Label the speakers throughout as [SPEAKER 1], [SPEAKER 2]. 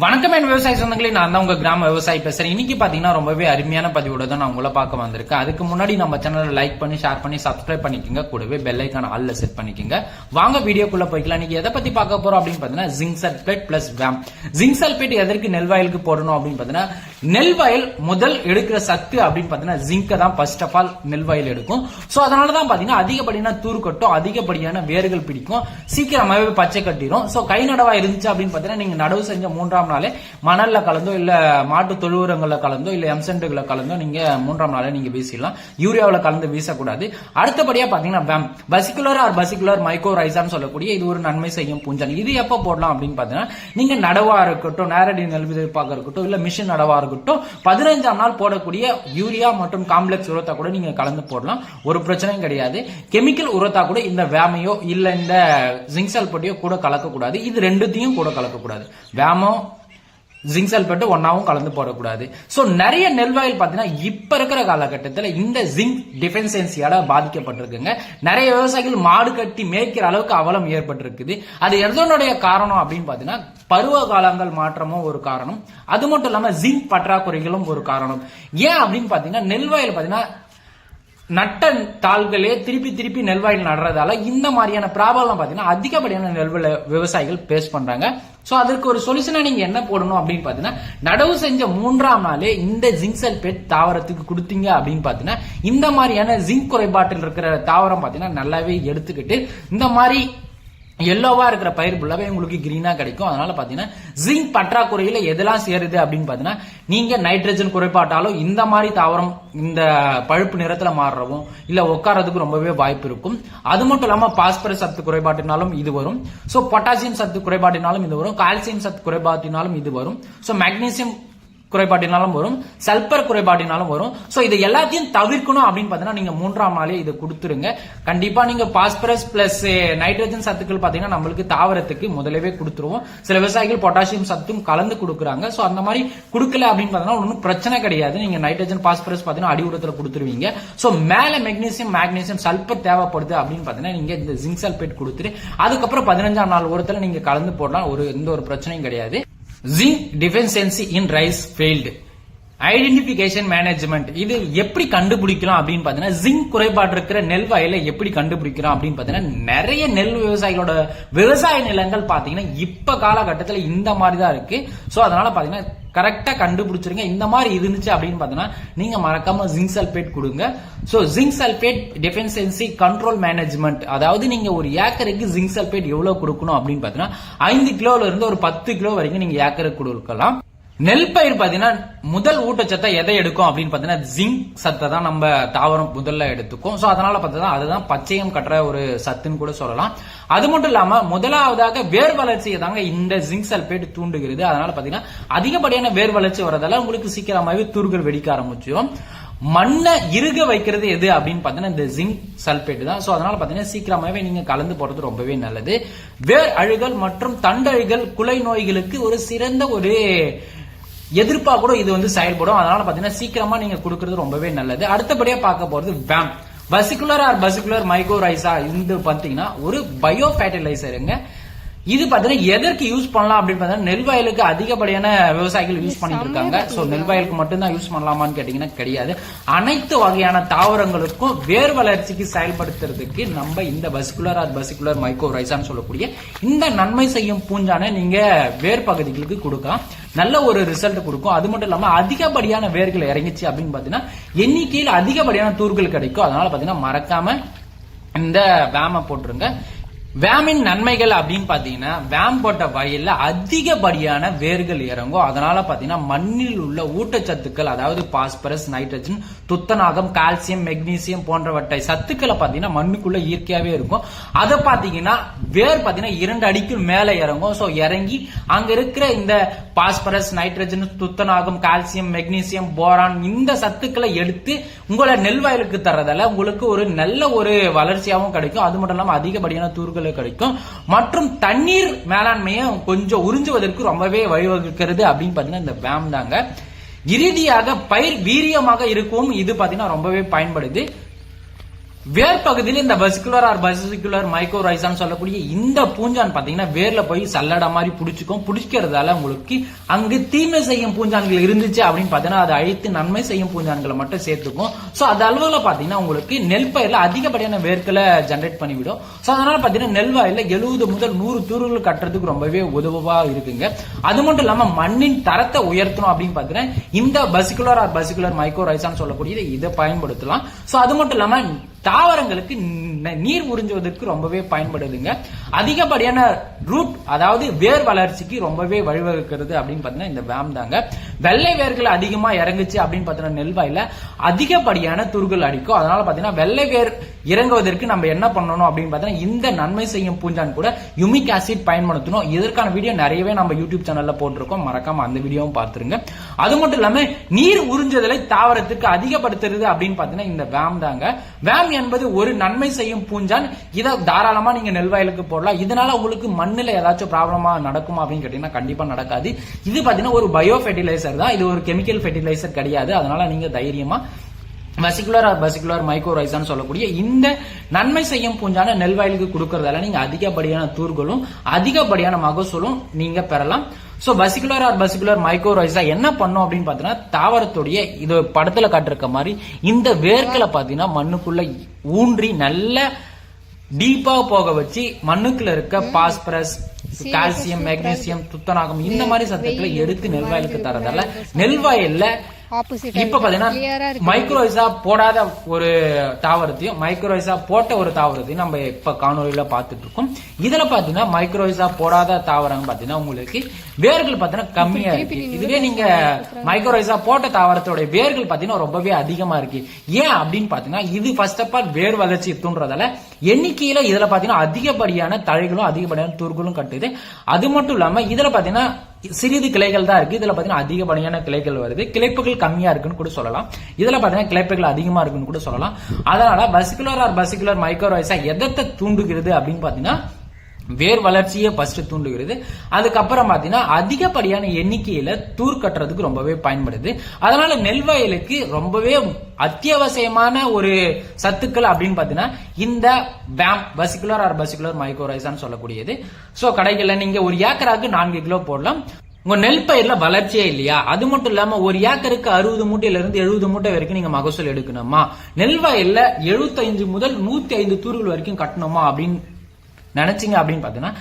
[SPEAKER 1] வணக்கம் என் விவசாய சொந்தங்களே. நான் தான் உங்க கிராம விவசாயி பேசுறேன். இன்னைக்கு பாத்தீங்கன்னா ரொம்பவே அருமையான பதிவோட தான் நான் உங்களை பார்க்க வந்திருக்கேன். அதுக்கு முன்னாடி நம்ம சேனலை லைக் பண்ணி ஷேர் பண்ணி சப்ஸ்கிரைப் பண்ணிக்கோங்க. கூடவே பெல் ஐக்கான ஆல்ல செட் பண்ணிக்கோங்க. வாங்க வீடியோக்குள்ள போய்க்கலாம். இன்னைக்கு எதை பத்தி பார்க்க போறோம் அப்படின்னு பாத்தீங்கன்னா ஜிங்க் சல்பேட் பிளஸ் வேம் ஜிங்க் சல்பேட் எதற்கு நெல் வயலுக்கு போடணும் அப்படின்னு பாத்தீங்கன்னா நெல் வயல் முதல் எடுக்கிற சத்து அப்படின்னு பாத்தீங்கன்னா ஜிங்கை தான் ஃபர்ஸ்ட் ஆஃப் ஆல் நெல் வயல் எடுக்கும். சோ அதனால தான் பாத்தீங்கன்னா அதிகப்படியான தூர் கட்டும் அதிகப்படியான வேர்கள் பிடிக்கும். சீக்கிரமாவே பச்சை கட்டிடும் சோ கை நடவா இருந்துச்சு அப்படின்னு பாத்தீங்கன்னா நீங்க நடவு செஞ்ச மூன்றாம் நாளே மணல்ல கலந்தோ இல்ல மாட்டு தொழுவுரங்கள்ல கலந்தோ இல்ல எம்சென்ட்டுகளை கலந்தோ நீங்க மூன்றாம் நாளே நீங்க வீசிடலாம். யூரியாவில் கலந்து வீசக்கூடாது. அடுத்தபடியா பாத்தீங்கன்னா வேம் பசிகுலர் ஆர் பசிகுலர் மைக்ரோ ரைசான்னு சொல்லக்கூடிய இது ஒரு நன்மை செய்யும் பூஞ்சல் இது எப்ப போடலாம் அப்படின்னு பாத்தீங்கன்னா நீங்க நடவா இருக்கட்டும் நேரடி நெல் விதைப்பாக இருக்கட்டும் இல்ல மிஷின் நடவா இருக்கட்டும் பதினஞ்சாம் நாள் போடக்கூடிய யூரியா மற்றும் காம்ப்ளெக்ஸ் உரத்தை கூட நீங்க கலந்து போடலாம். ஒரு பிரச்சனையும் கிடையாது. கெமிக்கல் உரத்தா கூட இந்த வேமையோ இல்ல இந்த ஜிங்க் சல்பட்டியோ கூட கலக்கக்கூடாது. இது ரெண்டுத்தையும் கூட கலக்கக்கூடாது. வேமோ ஜிங்க் சல்பேட்டு ஒன்னாவும் கலந்து போடக்கூடாது. ஸோ நிறைய நெல் வயல் இப்போ இருக்கிற காலகட்டத்தில் இந்த ஜிங்க் டிஃபென்சன்சியால பாதிக்கப்பட்டிருக்குங்க. நிறைய விவசாயிகள் மாடு கட்டி மேய்க்கிற அளவுக்கு அவலம் ஏற்பட்டிருக்குது. அது எதனுடைய காரணம் அப்படின்னு பார்த்தீங்கன்னா பருவ காலங்கள் மாற்றமும் ஒரு காரணம். அது மட்டும் இல்லாமல் ஜிங்க் பற்றாக்குறைகளும் ஒரு காரணம். ஏன் அப்படின்னு பார்த்தீங்கன்னா நெல் வயல் நட்ட தாள்களே திருப்பி திருப்பி நெல்வாயில் நடுறதால இந்த மாதிரியான ப்ராப்ளம் பாத்தீங்கன்னா அதிகப்படியான நெல் விவசாயிகள் பேஸ் பண்றாங்க. சோ அதற்கு ஒரு சொல்யூஷனா நீங்க என்ன போடணும் அப்படின்னு பாத்தீங்கன்னா நடவு செஞ்ச மூன்றாம் நாளே இந்த ஜிங்க் சல்பேட் தாவரத்துக்கு கொடுத்தீங்க அப்படின்னு பாத்தீங்கன்னா இந்த மாதிரியான ஜிங்க் குறைபாட்டில் இருக்கிற தாவரம் பாத்தீங்கன்னா நல்லாவே எடுத்துக்கிட்டு இந்த மாதிரி எல்லோவா இருக்கிற பயிர் புள்ளவே உங்களுக்கு கிரீனா கிடைக்கும். அதனால பாத்தீங்கன்னா ஜிங்க் பற்றாக்குறையில எதெல்லாம் சேருது அப்படின்னு பாத்தீங்கன்னா நீங்க நைட்ரஜன் குறைபாட்டாலும் இந்த மாதிரி தாவரம் இந்த பழுப்பு நிறத்துல மாறுறவும் இல்ல உட்கார்றதுக்கு ரொம்பவே வாய்ப்பு இருக்கும். அது மட்டும் இல்லாம பாஸ்பரஸ் சத்து குறைபாட்டினாலும் இது வரும். சோ பொட்டாசியம் சத்து குறைபாட்டினாலும் இது வரும். கால்சியம் சத்து குறைபாட்டினாலும் இது வரும். சோ மெக்னீசியம் குறைபாட்டினாலும் வரும் சல்பர் குறைபாட்டினாலும் வரும். சோ இது எல்லாத்தையும் தவிர்க்கணும் அப்படின்னு பாத்தீங்கன்னா நீங்க மூன்றாம் நாளே இதை கொடுத்துருங்க. கண்டிப்பா நீங்க பாஸ்பரஸ் பிளஸ் நைட்ரஜன் சத்துக்கள் பாத்தீங்கன்னா நம்மளுக்கு தாவரத்துக்கு முதலவே கொடுத்துருவோம். சில விவசாயிகள் பொட்டாசியம் சத்தும் கலந்து கொடுக்குறாங்க. சோ அந்த மாதிரி கொடுக்கல அப்படின்னு பாத்தீங்கன்னா ஒன்றும் பிரச்சனை கிடையாது. நீங்க நைட்ரஜன் பாஸ்பரஸ் பாத்தீங்கன்னா அடி உரத்துல கொடுத்துருவீங்க. சோ மேல மெக்னீசியம் மேக்னீசியம் சல்பர் தேவைப்படுது அப்படின்னு பாத்தீங்கன்னா நீங்க இந்த ஜிங்க் சல்பேட் கொடுத்துட்டு அதுக்கப்புறம் பதினஞ்சாம் நாள் உரத்துல நீங்க கலந்து போடலாம். ஒரு எந்த ஒரு பிரச்சனையும் கிடையாது. Zinc deficiency in rice failed. Identification management இது எப்படி கண்டுபிடிக்கலாம் அப்படின்னு பாத்தீங்கன்னா ஜிங்க் குறைபாடு இருக்கிற நெல் வயலை எப்படி கண்டுபிடிக்கிறோம் அப்படின்னு பாத்தீங்கன்னா நிறைய நெல் விவசாயிகளோட விவசாய நிலங்கள் பாத்தீங்கன்னா இப்ப காலகட்டத்தில் இந்த மாதிரி தான் இருக்கு. சோ அதனால பாத்தீங்கன்னா கரெக்டா கண்டுபிடிச்சிருங்க. இந்த மாதிரி இருந்துச்சு அப்படின்னு பாத்தீங்கன்னா நீங்க மறக்காம ஜிங்க் சல்பேட் கொடுங்க. So zinc sulphate deficiency control management அதாவது நீங்க ஒரு ஏக்கருக்கு ஜிங்க் சல்பேட் எவ்வளவு கொடுக்கணும் அப்படின்னு பாத்தீங்கன்னா ஐந்து கிலோல இருந்து ஒரு பத்து கிலோ வரைக்கும் நீங்க ஏக்கருக்கு கொடுக்கலாம். நெல் பயிர் பாத்தீங்கன்னா முதல் ஊட்டச்சத்தை எதை எடுக்கும் அப்படின்னு பாத்தீங்கன்னா ஜிங்க் சத்தை தான் நம்ம தாவரம் முதல்ல எடுத்துக்கும். சோ அதனால பார்த்தீங்கன்னா அதுதான் பச்சையம் கட்டுற ஒரு சத்துன்னு கூட சொல்லலாம். அது மட்டும் இல்லாம முதலாவதாக வேர் வளர்ச்சியை தாங்க இந்த ஜிங்க் சல்பேட் தூண்டுகிறது. அதனால பாத்தீங்கன்னா அதிகப்படியான வேர் வளர்ச்சி வரதால உங்களுக்கு சீக்கிரமாவே துருகள் வெடிக்க ஆரம்பிச்சிடும். மண்ணை இறுக வைக்கிறது எது அப்படின்னு பாத்தீங்கன்னா இந்த ஜிங்க் சல்பேட் தான். சோ அதனால பாத்தீங்கன்னா சீக்கிரமாவே நீங்க கலந்து போடுறது ரொம்பவே நல்லது. வேர் அழுகல் மற்றும் தண்டழுகல் குலை நோய்களுக்கு ஒரு சிறந்த ஒரு எதிர்ப்பா கூட இது வந்து செயல்படும். அதனால பாத்தீங்கன்னா சீக்கிரமா நீங்க கொடுக்கறது ரொம்பவே நல்லது. அடுத்தபடியா பார்க்க போறது வேம் பசிகுலர் ஆர் பசிகுலர் மைக்ரோரைசா இது பாத்தீங்கன்னா ஒரு பயோ ஃபேட்டிலைசருங்க இது பாத்தீங்கன்னா எதற்கு யூஸ் பண்ணலாம் அப்படின்னு பார்த்தீங்கன்னா நெல் வயலுக்கு அதிகப்படியான விவசாயிகள் யூஸ் பண்ணிட்டு இருக்காங்க சோ நெல் வயலுக்கு மட்டும்தான் யூஸ் பண்ணலாமான்னு கேட்டீங்கன்னா கிடையாது. அனைத்து வகையான தாவரங்களுக்கும் வேர் வளர்ச்சிக்கு செயல்படுத்துறதுக்கு நம்ம இந்த பசிகுலர் ஆர் பசிகுலர் மைக்ரோரைசான்னு சொல்லக்கூடிய இந்த நன்மை செய்யும் பூஞ்சானை நீங்க வேர் பகுதிகளுக்கு கொடுக்கலாம். நல்ல ஒரு ரிசல்ட் கொடுக்கும். அது மட்டும் இல்லாம அதிகப்படியான வேர்கள் இறங்கிச்சு அப்படின்னு பாத்தீங்கன்னா எண்ணிக்கையில் அதிகப்படியான தூர்கள் கிடைக்கும். அதனால பாத்தீங்கன்னா மறக்காம இந்த வேம போட்டுருங்க. வேமின் நன்மைகள் அப்படின்னு பாத்தீங்கன்னா வேம் போட்ட வயல்ல அதிகப்படியான வேர்கள் இறங்கும். அதனால பாத்தீங்கன்னா மண்ணில் உள்ள ஊட்டச்சத்துக்கள் அதாவது பாஸ்பரஸ் நைட்ரஜன் துத்தநாகம் கால்சியம் மெக்னீசியம் போன்றவற்றை சத்துக்களை பாத்தீங்கன்னா மண்ணுக்குள்ள இயற்கையாவே இருக்கும். அதை பாத்தீங்கன்னா வேர் பாத்தீங்கன்னா இரண்டு அடிக்கு மேல இறங்கும். சோ இறங்கி அங்க இருக்கிற இந்த பாஸ்பரஸ் நைட்ரஜன் துத்தநாகம் கால்சியம் மெக்னீசியம் போரான் இந்த சத்துக்களை எடுத்து உங்களை நெல் வயலுக்கு தர்றதால உங்களுக்கு ஒரு நல்ல ஒரு வளர்ச்சியாகவும் கிடைக்கும். அது மட்டும் இல்லாம அதிகப்படியான தூர்கள் கிடைக்கும். மற்றும் தண்ணீர் மேலாண்மையை கொஞ்சம் உறிஞ்சுவதற்கு ரொம்பவே வழிவகுக்கிறது அப்படின்னு பாத்தீங்கன்னா இந்த வேம் தாங்க. இறுதியாக பயிர் வீரியமாக இருக்கவும் இது பாத்தீங்கன்னா ரொம்பவே பயன்படுது. வேர் பகுதியில் இந்த வெசிகுலர் ஆர் வெசிகுலர் மைக்ரோரைசான்னு சொல்லக்கூடிய இந்த பூஞ்சான் பாத்தீங்கன்னா வேர்ல போய் சல்லட மாதிரி புடிச்சுக்கும் புடிக்கிறதால உங்களுக்கு அங்கு தீமை செய்யும் பூஞ்சான்கள் இருந்துச்சு அப்படின்னு பாத்தீங்கன்னா அதை அழித்து நன்மை செய்யும் பூஞ்சான்களை மட்டும் சேர்த்துக்கும். சோ அது அளவுல பாத்தீங்கன்னா உங்களுக்கு நெல் பயிரில் அதிகப்படியான வேர்க்களை ஜென்ரேட் பண்ணிவிடும். சோ அதனால பாத்தீங்கன்னா நெல் வாயில எழுபது முதல் நூறு தூர்கள் கட்டுறதுக்கு ரொம்பவே உதவுவா இருக்குங்க. அது மட்டும் இல்லாம மண்ணின் தரத்தை உயர்த்தணும் அப்படின்னு பாத்தீங்கன்னா இந்த பசிகுலர் ஆர் பசிகுலர் மைக்ரோரைசான்னு சொல்லக்கூடியது இதை பயன்படுத்தலாம். சோ அது மட்டும் இல்லாம தாவரங்களுக்கு நீர் உறிஞ்சுவதற்கு ரொம்பவே பயன்படுதுங்க. அதிகப்படியான ரூட் அதாவது வேர் வளர்ச்சிக்கு ரொம்பவே வழிவகுக்கிறது அப்படின்னு பாத்தீங்கன்னா இந்த வேம் தாங்க. வெள்ளை வேர்கள் அதிகமா இறங்குச்சு அப்படின்னு பாத்தீங்கன்னா நெல்வாயில அதிகப்படியான துருகள் அடிக்கும். அதனால பாத்தீங்கன்னா வெள்ளை வேர் இறங்குவதற்கு நம்ம என்ன பண்ணணும் அப்படின்னு பாத்தீங்கன்னா இந்த நன்மை செய்யும் பூஞ்சான் கூட யுமிக் ஆசிட் பயன்படுத்தணும். இதற்கான வீடியோ நிறையவே நம்ம யூடியூப் சேனல்ல போட்டிருக்கோம். மறக்காம அந்த வீடியோவும் பார்த்துருங்க. அது மட்டும் இல்லாம நீர் உறிஞ்சுதலை தாவரத்துக்கு அதிகப்படுத்துறது அப்படின்னு பாத்தீங்கன்னா இந்த வேம் தாங்க. வேம் என்பது ஒரு நன்மை செய்யும் பூஞ்சான். இதை தாராளமா நீங்க நெல்வாயிலுக்கு போடலாம். இதனால உங்களுக்கு மண்ணுல ஏதாச்சும் ப்ராப்ளமா நடக்குமா அப்படின்னு கேட்டீங்கன்னா கண்டிப்பா நடக்காது. இது பாத்தீங்கன்னா ஒரு பயோ ஃபெர்டிலைசர் ஃபெர்டிலைசர் தான் இது ஒரு கெமிக்கல் ஃபெர்டிலைசர் கிடையாது. அதனால நீங்க தைரியமா வெசிகுலர் ஆர் பசிகுலர் மைக்ரோரைசான்னு சொல்லக்கூடிய இந்த நன்மை செய்யும் பூஞ்சான நெல் வயலுக்கு கொடுக்கறதால நீங்க அதிகப்படியான தூர்களும் அதிகப்படியான மகசூலும் நீங்க பெறலாம். சோ பசிகுலர் ஆர் பசிகுலர் மைக்ரோரைசா என்ன பண்ணும் அப்படின்னு பாத்தீங்கன்னா தாவரத்துடைய இது படத்துல காட்டிருக்க மாதிரி இந்த வேர்க்களை பாத்தீங்கன்னா மண்ணுக்குள்ள ஊன்றி நல்ல டீப்பா போக வச்சு மண்ணுக்குள்ள இருக்க பாஸ்பரஸ் கால்சியம் மெக்னீசியம் துத்தநாகம் இந்த மாதிரி சத்துக்களை எடுத்து நெல்வாயிலுக்கு தரதால நெல்வாயில்ல
[SPEAKER 2] ஆப்போசிட்
[SPEAKER 1] இப்ப
[SPEAKER 2] இருக்கு.
[SPEAKER 1] மைக்ரோரைசா போடாத ஒரு தாவரத்தையும் மைக்ரோரைசா போட்ட ஒரு தாவரத்தையும் நம்ம இப்ப காணொலியில பார்த்துட்டு இருக்கோம் இதுல பாத்தீங்கன்னா மைக்ரோரைசா போடாத தாவரம் பாத்தீங்கன்னா உங்களுக்கு வேர்கள் பாத்தீங்கன்னா கம்மியா இருக்கு. இதுவே நீங்க மைக்ரோரைசா போட்ட தாவரத்தோட வேர்கள் பாத்தீங்கன்னா ரொம்பவே அதிகமா இருக்கு. ஏன் அப்படின்னு பாத்தீங்கன்னா இது ஃபர்ஸ்ட் ஆஃப் ஆல் வேர் வளர்ச்சி தூண்டுறதால எண்ணிக்கையில இதுல பாத்தீங்கன்னா அதிகப்படியான தழைகளும் அதிகப்படியான துருகளும் கட்டுது. அது மட்டும் இல்லாம இதுல பாத்தீங்கன்னா சிறிது கிளைகள் தான் இருக்கு. இதுல பாத்தீங்கன்னா அதிகப்படியான கிளைகள் வருது. கிளைப்புகள் கம்மியா இருக்குன்னு கூட சொல்லலாம். இதுல பாத்தீங்கன்னா கிளைப்புகள் அதிகமா இருக்குன்னு கூட சொல்லலாம். அதனால பசிகுலர் ஆர் பசிகுலர் மைக்ரோவைஸா எதத்தை தூண்டுகிறது அப்படின்னு பாத்தீங்கன்னா வேர் வளர்ச்சியை ஃபர்ஸ்ட் தூண்டுகிறது. அதுக்கப்புறம் பார்த்தீங்கன்னா அதிகப்படியான எண்ணிக்கையில தூர் கட்டுறதுக்கு ரொம்பவே பயன்படுது. அதனால நெல் வயலுக்கு ரொம்பவே அத்தியாவசியமான ஒரு சத்துக்கள் அப்படின்னு பார்த்தீங்கன்னா இந்த பேம் பசிகுலர் ஆர் பசிகுலர் மைக்ரோரைசான்னு சொல்லக்கூடியது. ஸோ கடைகளில் நீங்க ஒரு ஏக்கராக்கு நான்கு கிலோ போடலாம். உங்க நெல் பயிர்ல வளர்ச்சியே இல்லையா? அது மட்டும் இல்லாம ஒரு ஏக்கருக்கு அறுபது மூட்டையில இருந்து எழுபது மூட்டை வரைக்கும் நீங்க மகசூல் எடுக்கணுமா? நெல் வயல்ல 75 முதல் நூத்தி ஐந்து தூர்கள் வரைக்கும் கட்டணுமா அப்படின்னு நினைச்சிங்க அப்படின்னு பார்த்தீங்கன்னா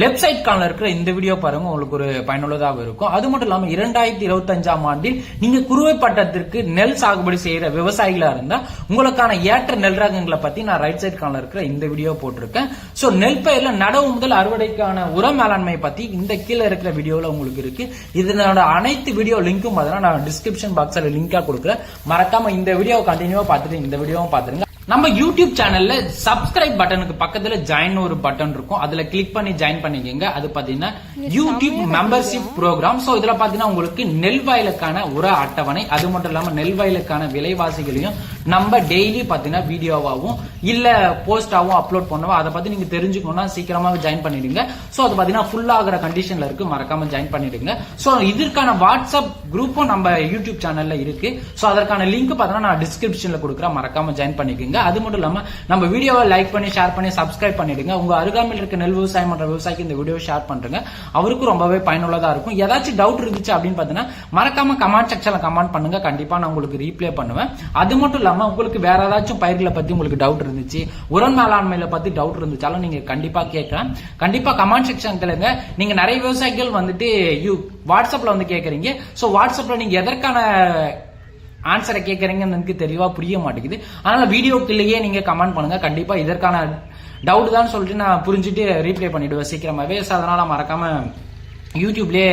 [SPEAKER 1] லெஃப்ட் சைட் காலில் இருக்கிற இந்த வீடியோ பாருங்க உங்களுக்கு ஒரு பயனுள்ளதாக இருக்கும். அது மட்டும் இல்லாமல் இரண்டாயிரத்தி இருபத்தஞ்சாம் ஆண்டில் நீங்க குறுவை பட்டத்திற்கு நெல் சாகுபடி செய்யற விவசாயிகளா இருந்தா உங்களுக்கான ஏற்ற நெல் ரகங்களை பத்தி நான் ரைட் சைட் காலில் இருக்கிற இந்த வீடியோ போட்டிருக்கேன். ஸோ நெல் பயிரில் நடவு முதல் அறுவடைக்கான உர மேலாண்மை பத்தி இந்த கீழே இருக்கிற வீடியோல உங்களுக்கு இருக்கு. இதனோட அனைத்து வீடியோ லிங்க்கும் பார்த்தீங்கன்னா நான் டிஸ்கிரிப்ஷன் பாக்ஸில் லிங்காக கொடுக்குறேன். மறக்காம இந்த வீடியோ கண்டினியூவா பார்த்துட்டு இந்த வீடியோவும் பார்த்துருங்க. நம்ம யூடியூப் சேனல்ல சப்ஸ்கிரைப் பட்டனுக்கு பக்கத்துல ஜாயின் ஒரு பட்டன் இருக்கும். அதுல கிளிக் பண்ணி ஜாயின் பண்ணிக்கங்க. அது பாத்தீங்கன்னா யூடியூப் மெம்பர்ஷிப் ப்ரோக்ராம் சோ இதுல பாத்தீங்கன்னா உங்களுக்கு நெல் வயலுக்கான உர அட்டவணை அது மட்டும் இல்லாம நெல் வயலுக்கான விலைவாசிகளையும் நம்ம டெய்லி பாத்தீங்கன்னா வீடியோவாவும் இல்ல போஸ்டாவும் அப்லோட் பண்ணுவோம். அதை பத்தி நீங்க தெரிஞ்சுக்கணும்னா சீக்கிரமாவே ஜாயின் பண்ணிடுங்க. சோ அது பாத்தீங்கன்னா ஃபுல் ஆகிற கண்டிஷன்ல இருக்கு. மறக்காம ஜாயின் பண்ணிடுங்க. சோ இதற்கான வாட்ஸ்அப் குரூப்பும் நம்ம யூடியூப் சேனல்ல இருக்கு. சோ அதற்கான லிங்க் பாத்தீங்கன்னா நான் டிஸ்கிரிப்ஷன்ல கொடுக்குறேன். மறக்காம ஜாயின் பண்ணிக்கோங்க. அது மட்டும் இல்லாம நம்ம வீடியோவை லைக் பண்ணி ஷேர் பண்ணி சப்ஸ்கிரைப் பண்ணிடுங்க. உங்க அருகாமையில் இருக்க நெல் விவசாயம் பண்ற விவசாயிக்கு இந்த வீடியோ ஷேர் பண்றேங்க. அவருக்கும் ரொம்பவே பயனுள்ளதா இருக்கும். ஏதாச்சும் டவுட் இருந்துச்சு அப்படின்னு பாத்தீங்கன்னா மறக்காம கமெண்ட் செக்ஷன்ல கமெண்ட் பண்ணுங்க. கண்டிப்பா நான் உங்களுக்கு ரீப்ளே பண்ணுவேன். அது மட்டும் இல்லாம உங்களுக்கு வேற ஏதாச்சும் பயிர்களை பத்தி உங்களுக்கு டவுட் இருந்துச்சு உரம் மேலாண்மையில பத்தி டவுட் இருந்துச்சாலும் நீங்க கண்டிப்பா கேட்கலாம். கண்டிப்பா கமெண்ட் செக்ஷன் கேளுங்க நீங்க நிறைய விவசாயிகள் வந்துட்டு யூ வாட்ஸ்அப்ல வந்து கேக்குறீங்க சோ வாட்ஸ்அப்ல நீங்க எதற்கான ஆன்சரை கேட்குறீங்கன்னு எனக்கு தெளிவாக புரிய மாட்டேங்குது. அதனால் வீடியோக்குள்ளேயே நீங்கள் கமெண்ட் பண்ணுங்கள் கண்டிப்பாக இதற்கான டவுட் தான் சொல்லிட்டு நான் புரிஞ்சுட்டு ரீப்ளே பண்ணிவிடுவேன் சீக்கிரமாகவே ஸோ அதனால் மறக்காமல் யூடியூப்லேயே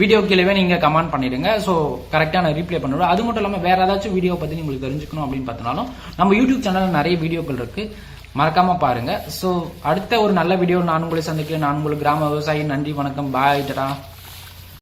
[SPEAKER 1] வீடியோ கீழே நீங்கள் கமெண்ட் பண்ணிடுங்க ஸோ கரெக்டாக நான் ரீப்ளே பண்ணிவிடும் அது மட்டும் இல்லாமல் வேறு ஏதாச்சும் வீடியோ பற்றி உங்களுக்கு தெரிஞ்சுக்கணும் அப்படின்னு பார்த்தனாலும் நம்ம யூடியூப் சேனலில் நிறைய வீடியோக்கள் இருக்குது மறக்காமல் பாருங்கள் ஸோ அடுத்த ஒரு நல்ல வீடியோ நான் உங்களை சந்திக்கிறேன். நான் உங்களுக்கு கிராம விவசாயி. நன்றி வணக்கம். பாய் டடா.